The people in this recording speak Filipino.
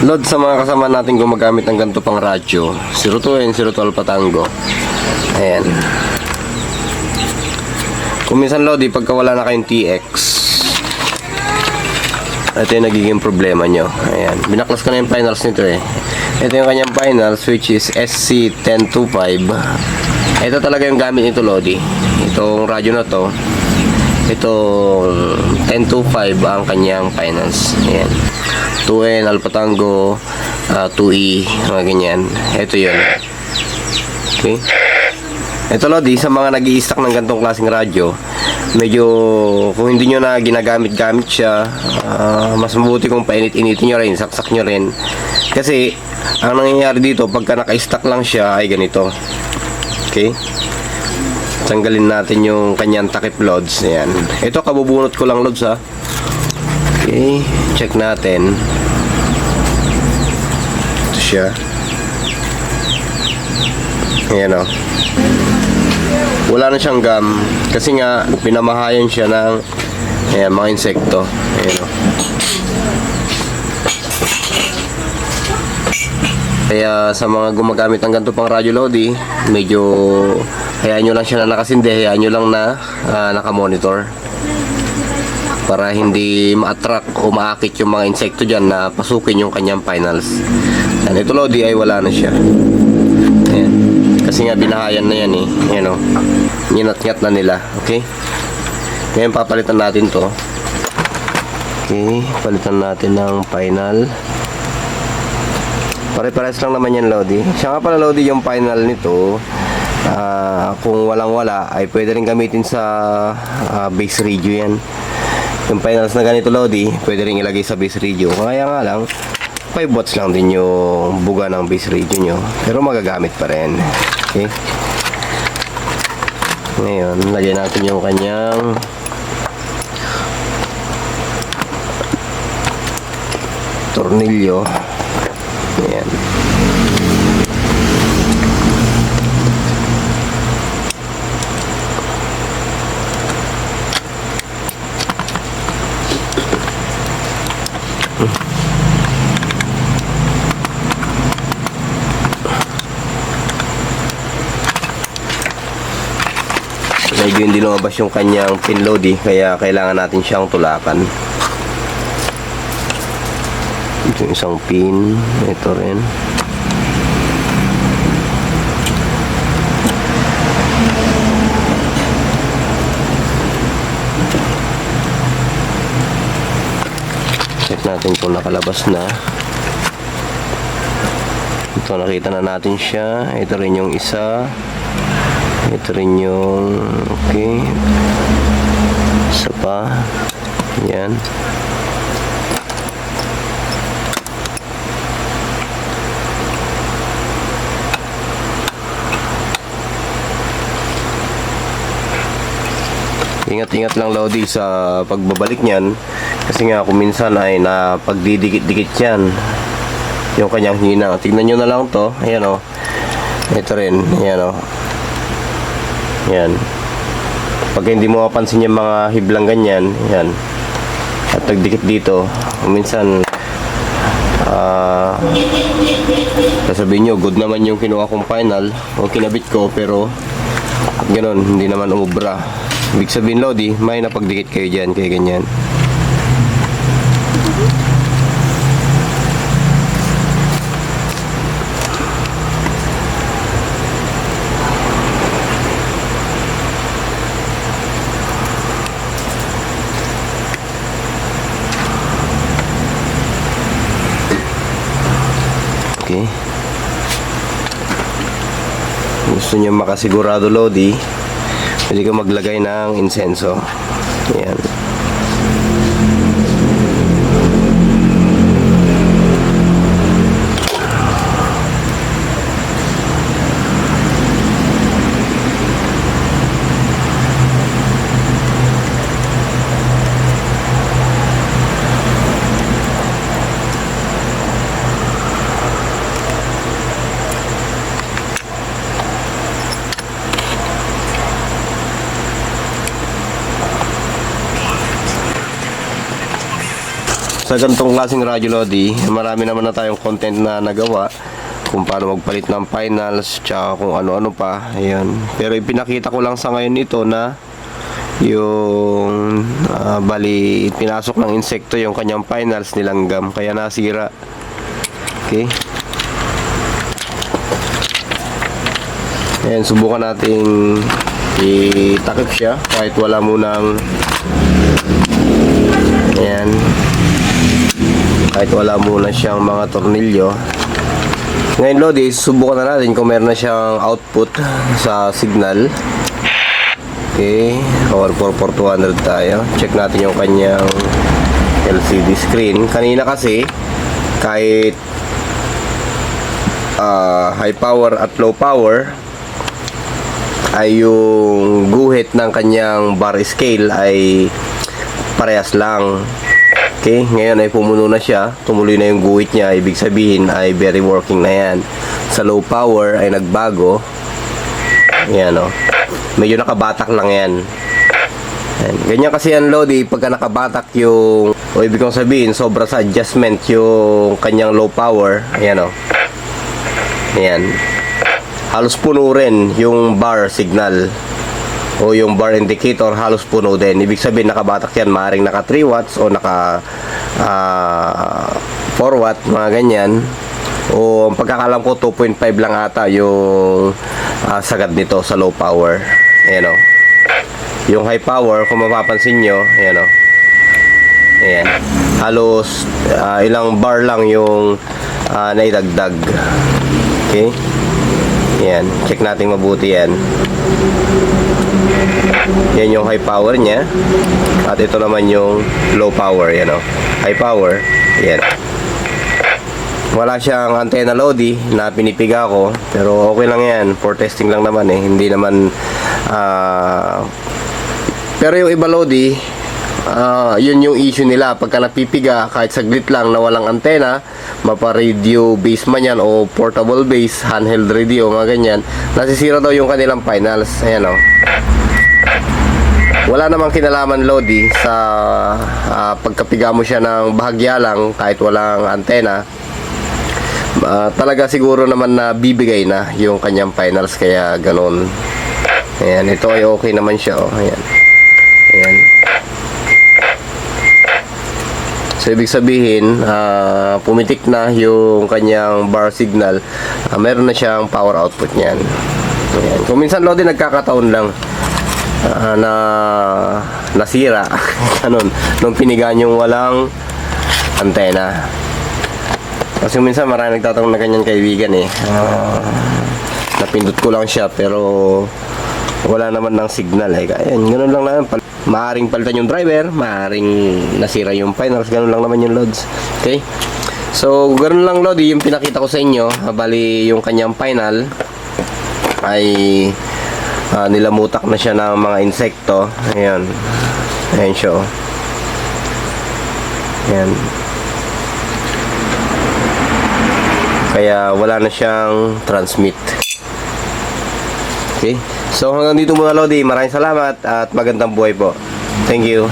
Load sa mga kasama natin gumagamit ng ganito pang radyo. 02 and 02 Alpha Tango. Ayan. Kung minsan Lodi, pagka wala na kayong TX, ito yung nagiging problema nyo. Ayan. Binaklas ko na yung finals nito eh. Ito yung kanyang finals which is SC1025. Ito talaga yung gamit nito Lodi. Itong radyo na to. Ito 1025 ang kanyang finals. Ayan. 2N, Alpha Tango, ah, 2E, mga ganyan. Ito yun. Okay. Ito Lodi, sa mga nag stock ng ganitong klaseng radyo, medyo kung hindi nyo na ginagamit-gamit siya, ah, mas mabuti kung painit-initin nyo rin, saksak nyo rin. Kasi, ang nangyayari dito, pagka naka-stock lang siya, ay ganito. Okay? Tanggalin natin yung kanyang takip loads. Ayan. Ito, kabubunot ko lang loads ha. Okay, check natin. Ito siya. Ayan o. Wala na siyang gum. Kasi nga, pinamahayan siya ng ayan, mga insekto. Ayan o. Kaya sa mga gumagamit ng ganito pang radyo Lodi, medyo hayaan nyo lang siya na nakasindi, hayaan nyo lang na ah, nakamonitor para hindi ma-attract o maakit yung mga insekto dyan na pasukin yung kanyang finals. Yan, ito Lodi ay wala na siya. Ayan. Kasi nga binahayan na yan eh. Ayan o. Ninat-ngat na nila. Okay? Ngayon papalitan natin to. Okay. Palitan natin ng final. Pare-pares lang naman yan Lodi. Siya nga pala Lodi yung final nito. ah, kung walang wala ay pwede rin gamitin sa ah, base radio yan. Yung finals na ganito Lodi, pwede rin ilagay sa base radio. Kaya nga lang, 5 watts lang din yung buga ng base radio nyo. Pero magagamit pa rin. Okay? Ngayon, lagyan natin yung kanyang tornilyo. Ayan. Medyo hindi lumabas yung kanyang pin load eh, kaya kailangan natin siyang tulakan. Ito yung isang pin. Ito rin. Check natin kung nakalabas na. Ito nakita na natin siya. Ito rin yung isa ito rin yung okay isa pa yan Ingat-ingat lang Lodi sa pagbabalik niyan kasi nga kung minsan ay na pagdidikit-dikit yan yung kanyang hina. Tingnan nyo na lang to. Ayan o. Ito rin. Ayan o. Yan. Pag hindi mo mapansin yung mga hiblang ganyan, yan. At nagdikit dito, minsan ah sasabihin nyo, good naman yung kinuha kong final o kinabit ko, pero ganun, hindi naman umubra. Ibig sabihin, Lodi, may napagdikit kayo dyan, kaya ganyan. Gusto niyo makasigurado Lodi, pwede ka maglagay ng insenso. Ayan. Sa ganitong klaseng radyo Lodi, marami naman na tayong content na nagawa kung paano magpalit ng finals tsaka kung ano-ano pa. Ayan. Pero ipinakita ko lang sa ngayon ito na yung ah, bali pinasok ng insekto yung kanyang finals nilanggam kaya nasira. Okay. Ayan, subukan nating itakip siya kahit wala munang Kahit wala muna siyang mga tornilyo. Ngayon, Lodi, subukan na natin kung meron na siyang output sa signal. Okay. Power 44200 tayo. Check natin yung kanyang LCD screen. Kanina kasi, kahit ah, high power at low power, ay yung guhit ng kanyang bar scale ay parehas lang. Okay, ngayon ay pumuno na siya, tumuloy na yung guhit niya, ibig sabihin ay very working na yan. Sa low power ay nagbago. Yan o. Medyo nakabatak lang yan. Yan. Ganyan kasi yan Lodi, pagka nakabatak yung, o ibig kong sabihin, sobra sa adjustment yung kanyang low power. Ayan o. Ayan. Halos puno rin yung bar signal o yung bar indicator halos puno din. Ibig sabihin nakabatak yan, maaaring naka 3 watts o naka ah, 4 watt, mga ganyan. O ang pagkakalam ko 2.5 lang ata yung ah, sagad nito sa low power. Ayan o. Yung high power, kung mapapansin nyo, ayan o. Ayan. Halos ah, ilang bar lang yung ah, naidagdag. Okay? Ayan. Check natin mabuti yan. Yan yung high power niya. At ito naman yung low power. Yan o. High power. Yan. Wala siyang antenna Lodi na pinipiga ko. Pero okay lang yan. For testing lang naman eh. Hindi naman ah pero yung iba Lodi, ah, yun yung issue nila. Pagka napipiga, kahit saglit lang na walang antena, mapa-radio base man yan o portable base, handheld radio, mga ganyan, nasisira daw yung kanilang finals. Ayan o. Wala namang kinalaman Lodi sa ah, pagkapiga mo siya ng bahagya lang kahit walang antena. Ah, talaga siguro naman na bibigay na yung kanyang finals kaya ganun. Ayan, ito ay okay naman siya. Oh. Ayan. Ayan. So, ibig sabihin, ah, pumitik na yung kanyang bar signal. Ah, meron na siyang power output niyan. Ayan. Kung minsan, Lodi, nagkakataon lang ah, na nasira. Ganun. Nung pinigaan yung walang antena. Kasi minsan marami nagtatanong na ganyan kaibigan eh. Ah, napindot ko lang siya pero wala naman ng signal eh. Ayan, ganun lang naman. Maaring palitan yung driver, maaring nasira yung finals, ganun lang naman yung loads. Okay? So, ganun lang Lodi, yung pinakita ko sa inyo. Ah, Bali, yung kanyang final ay ah, nilamutak na siya ng mga insekto. Ayan. Ayan siya. oh. Ayan. Kaya wala na siyang transmit. Okay? So hanggang dito muna Lodi. Maraming salamat at magandang buhay po. Thank you.